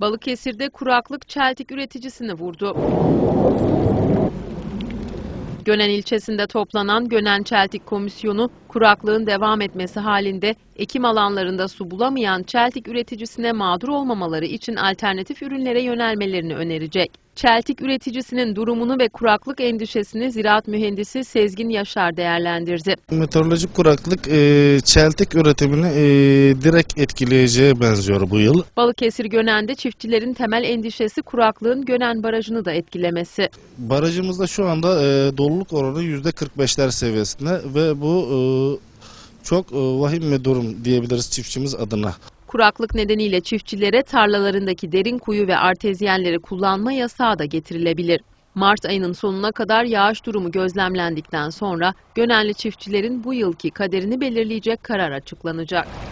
Balıkesir'de kuraklık çeltik üreticisini vurdu. Gönen ilçesinde toplanan Gönen Çeltik Komisyonu, kuraklığın devam etmesi halinde ekim alanlarında su bulamayan çeltik üreticisine mağdur olmamaları için alternatif ürünlere yönelmelerini önerecek. Çeltik üreticisinin durumunu ve kuraklık endişesini ziraat mühendisi Sezgin Yaşar değerlendirdi. Meteorolojik kuraklık e, çeltik üretimini e, direkt etkileyeceğe benziyor bu yıl. Balıkesir Gönen'de çiftçilerin temel endişesi kuraklığın Gönen Barajı'nı da etkilemesi. Barajımızda şu anda e, doluluk oranı %45'ler seviyesinde ve bu e, çok e, vahim bir durum diyebiliriz çiftçimiz adına. Kuraklık nedeniyle çiftçilere tarlalarındaki derin kuyu ve artezyenleri kullanma yasağı da getirilebilir. Mart ayının sonuna kadar yağış durumu gözlemlendikten sonra Gönenli çiftçilerin bu yılki kaderini belirleyecek karar açıklanacak.